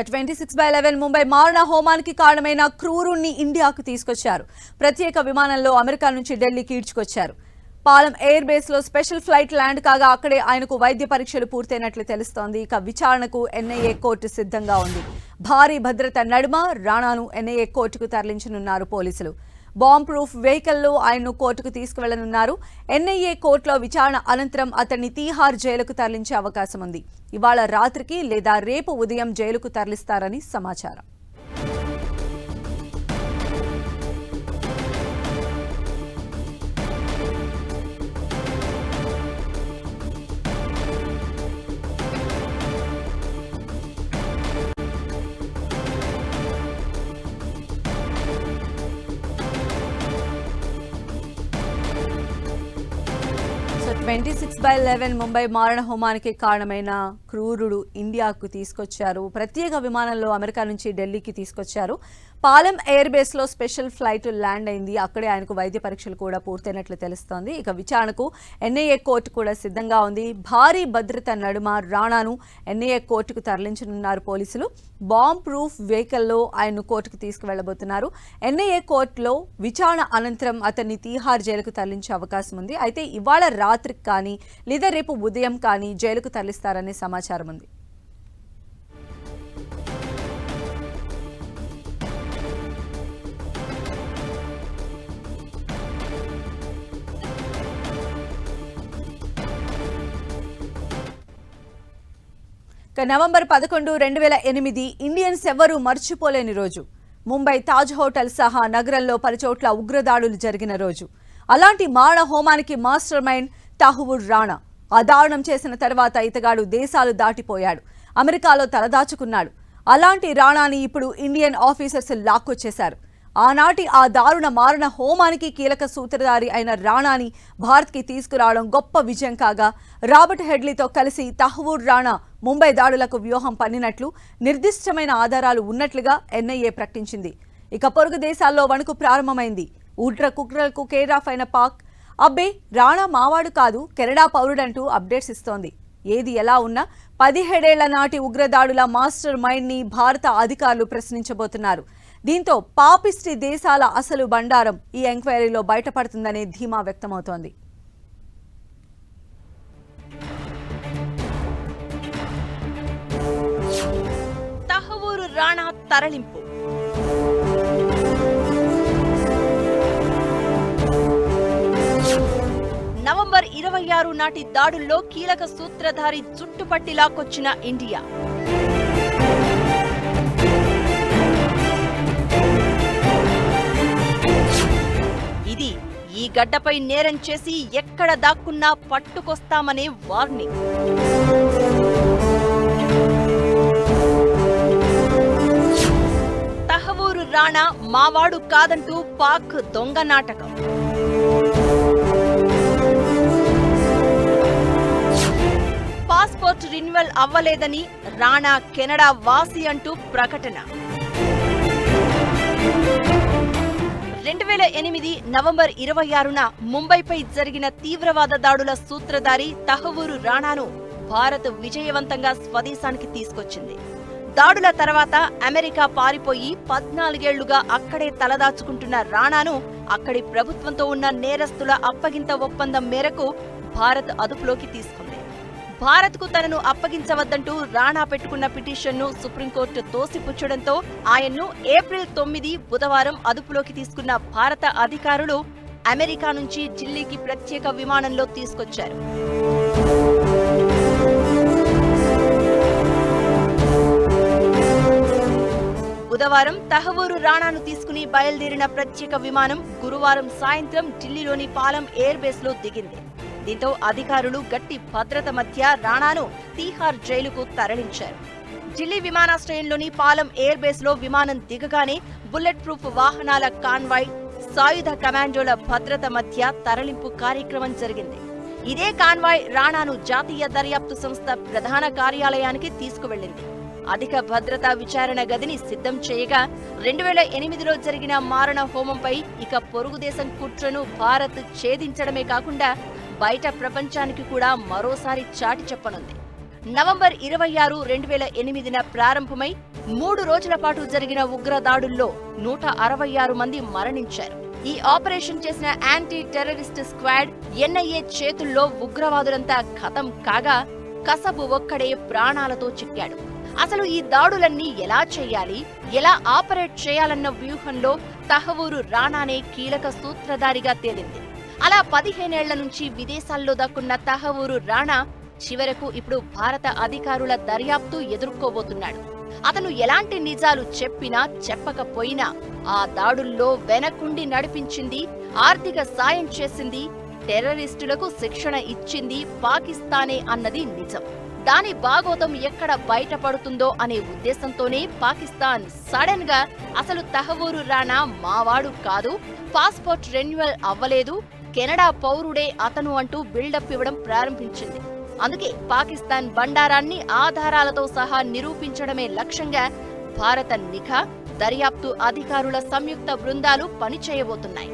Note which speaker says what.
Speaker 1: Twenty six by eleven Mumbai మారణ హోమానికి కారణమైన క్రూరుణ్ణి ఇండియాకు తీసుకొచ్చారు. ప్రత్యేక విమానంలో అమెరికా నుంచి ఢిల్లీకి ఈడ్చుకొచ్చారు. పాలం ఎయిర్ బేస్లో స్పెషల్ ఫ్లైట్ ల్యాండ్ కాగా అక్కడే ఆయనకు వైద్య పరీక్షలు పూర్తయినట్లు తెలుస్తోంది. ఇక విచారణకు ఎన్ఐఏ కోర్టు సిద్ధంగా ఉంది. భారీ భద్రత నడుమ రాణాను ఎన్ఐఏ కోర్టుకు తరలించనున్నారు పోలీసులు. బాంబ్ ప్రూఫ్ వెహికల్లో ఆయన్ను కోర్టుకు తీసుకువెళ్ళనున్నారు. ఎన్ఐఏ కోర్టులో విచారణ అనంతరం అతన్ని తీహార్ జైలుకు తరలించే అవకాశం ఉంది ఇవాళ రాత్రికి లేదా రేపు ఉదయం జైలుకు తరలిస్తారని సమాచారం. Twenty six by eleven Mumbai మారణ హోమానికి కారణమైన క్రూరుడు ఇండియాకు తీసుకొచ్చారు. ప్రత్యేక విమానంలో అమెరికా నుంచి ఢిల్లీకి తీసుకొచ్చారు. పాలెం ఎయిర్ బేస్లో స్పెషల్ ఫ్లైట్ ల్యాండ్ అయింది. అక్కడే ఆయనకు వైద్య పరీక్షలు కూడా పూర్తయినట్లు తెలుస్తోంది. ఇక విచారణకు ఎన్ఐఏ కోర్టు కూడా సిద్ధంగా ఉంది. భారీ భద్రత నడుమ రాణాను ఎన్ఐఏ కోర్టుకు తరలించనున్నారు పోలీసులు. బాంబ్ ప్రూఫ్ వెహికల్లో ఆయన్ను కోర్టుకు తీసుకువెళ్ళబోతున్నారు. ఎన్ఐఏ కోర్టులో విచారణ అనంతరం అతన్ని తీహార్ జైలుకు తరలించే అవకాశం ఉంది. అయితే ఇవాళ రాత్రి రేపటికి కానీ లేదా రేపు ఉదయం కానీ జైలుకు తరలిస్తారనే సమాచారం ఉంది. నవంబర్ పదకొండు రెండు వేల ఎనిమిది ఇండియన్స్ ఎవ్వరూ మర్చిపోలేని రోజు. ముంబై తాజ్ హోటల్ సహా నగరంలో పలుచోట్ల ఉగ్రదాడులు జరిగిన రోజు. అలాంటి మారణ హోమానికి మాస్టర్ మైండ్ తాహువుర్ రాణా. ఆ దారుణం చేసిన తర్వాత ఇతగాడు దేశాలు దాటిపోయాడు. అమెరికాలో తలదాచుకున్నాడు. అలాంటి రాణాని ఇప్పుడు ఇండియన్ ఆఫీసర్స్ లాక్కొచ్చేశారు. ఆనాటి ఆ దారుణ మారణ హోమానికి కీలక సూత్రధారి అయిన రాణాని భారత్కి తీసుకురావడం గొప్ప విజయం కాగా రాబర్ట్ హెడ్లీతో కలిసి తహవూర్ రాణా ముంబై దాడులకు వ్యూహం పన్నినట్లు నిర్దిష్టమైన ఆధారాలు ఉన్నట్లుగా ఎన్ఐఏ ప్రకటించింది. ఇక పొరుగు దేశాల్లో వణుకు ప్రారంభమైంది. ఉడ్ర కుట్రలకు కేరాఫ్ అయిన పాక్ అబ్బే రాణా మావాడు కాదు కెనడా పౌరుడంటూ అప్డేట్స్ ఇస్తోంది. ఏది ఎలా ఉన్నా పదిహేడేళ్ళ నాటి ఉగ్రదాడుల మాస్టర్ మైండ్ని భారత అధికారులు ప్రశ్నించబోతున్నారు. దీంతో పాపిస్టి దేశాల అసలు బండారం ఈ ఎంక్వైరీలో బయటపడుతుందనే ధీమా వ్యక్తమవుతోంది.
Speaker 2: తహవూరు రాణా తరలింపు. ఇరవై ఆరు నాటి దాడుల్లో కీలక సూత్రధారి చుట్టుపట్టి లాక్కొచ్చిన ఇండియా. ఇది ఈ గడ్డపై నేరం చేసి ఎక్కడ దాక్కున్నా పట్టుకొస్తామనే వార్నింగ్. తహవూరు రాణా మావాడు కాదంటూ పాక్ దొంగ నాటకం. పాస్పోర్ట్ రిన్యువల్ అవ్వలేదని రాణా కెనడా వాసి అంటూ ప్రకటన. రెండు వేల ఎనిమిది నవంబర్ ఇరవై ఆరున ముంబైపై జరిగిన తీవ్రవాద దాడుల సూత్రధారి తహవూరు రాణాను భారత్ విజయవంతంగా స్వదేశానికి తీసుకొచ్చింది. దాడుల తర్వాత అమెరికా పారిపోయి పద్నాలుగేళ్ళుగా అక్కడే తలదాచుకుంటున్న రాణాను అక్కడి ప్రభుత్వంతో ఉన్న నేరస్తుల అప్పగింత ఒప్పందం మేరకు భారత్ అదుపులోకి తీసుకుంది. భారత్కు తనను అప్పగించవద్దంటూ రాణా పెట్టుకున్న పిటిషన్ను సుప్రీంకోర్టు తోసిపుచ్చడంతో ఆయన్ను ఏప్రిల్ తొమ్మిది బుధవారం అదుపులోకి తీసుకున్న భారత అధికారులు అమెరికా నుంచి ఢిల్లీకి ప్రత్యేక విమానంలో తీసుకొచ్చారు. బుధవారం తహవూరు రాణాను తీసుకుని బయలుదేరిన ప్రత్యేక విమానం గురువారం సాయంత్రం ఢిల్లీలోని పాలం ఎయిర్ బేస్లో దిగింది. దీంతో అధికారులు గట్టి భద్రత మధ్య రాణాను తీహార్ జైలుకు తరలించారు. ఢిల్లీ విమానాశ్రయంలోని పాలం ఎయిర్ బేస్లో విమానం దిగగానే బుల్లెట్ ప్రూఫ్ వాహనాల కాన్వాయ్ సాయుధ కమాండోల భద్రత మధ్య తరలింపు కార్యక్రమం జరిగింది. ఇదే కాన్వాయ్ రాణాను జాతీయ దర్యాప్తు సంస్థ ప్రధాన కార్యాలయానికి తీసుకువెళ్ళింది అధిక భద్రతా విచారణ గదిని సిద్ధం చేయగా రెండు వేల ఎనిమిదిలో జరిగిన మారణ హోమంపై ఇక పొరుగు దేశం కుట్రను భారత్ ఛేదించడమే కాకుండా బయట ప్రపంచానికి కూడా మరోసారి చాటి చెప్పనుంది. నవంబర్ ఇరవై ఆరు రెండు వేల ఎనిమిదిన ప్రారంభమై మూడు రోజుల పాటు జరిగిన ఉగ్ర దాడుల్లో నూట అరవై ఆరు మంది మరణించారు. ఈ ఆపరేషన్ చేసిన యాంటీ టెర్రరిస్ట్ స్క్వాడ్ ఎన్ఐఏ చేతుల్లో ఉగ్రవాదులంతా ఖతం కాగా కసబు ఒక్కడే ప్రాణాలతో చిక్కాడు. అసలు ఈ దాడులన్నీ ఎలా చేయాలి ఎలా ఆపరేట్ చేయాలన్న వ్యూహంలో తహవూరు రాణానే కీలక సూత్రధారిగా తేలింది. అలా పదిహేనేళ్ళ నుంచి విదేశాల్లో దక్కున్న తహవూరు రాణా చివరకు ఇప్పుడు భారత అధికారుల దర్యాప్తు ఎదుర్కోబోతున్నాడు. అతను ఎలాంటి నిజాలు చెప్పినా చెప్పకపోయినా ఆ దాడుల్లో వెనకుండి నడిపించింది ఆర్థిక సాయం చేసింది టెర్రరిస్టులకు శిక్షణ ఇచ్చింది పాకిస్తానే అన్నది నిజం. దాని బాగోతం ఎక్కడ బయటపడుతుందో అనే ఉద్దేశంతోనే పాకిస్తాన్ సడన్గా అసలు తహవూరు రాణా మావాడు కాదు పాస్పోర్ట్ రెన్యువల్ అవ్వలేదు కెనడా పౌరుడే అతను అంటూ బిల్డప్ ఇవ్వడం ప్రారంభించింది. అందుకే పాకిస్తాన్ బండారాన్ని ఆధారాలతో సహా నిరూపించడమే లక్ష్యంగా భారత నిఘా దర్యాప్తు అధికారుల సంయుక్త బృందాలు పనిచేయబోతున్నాయి.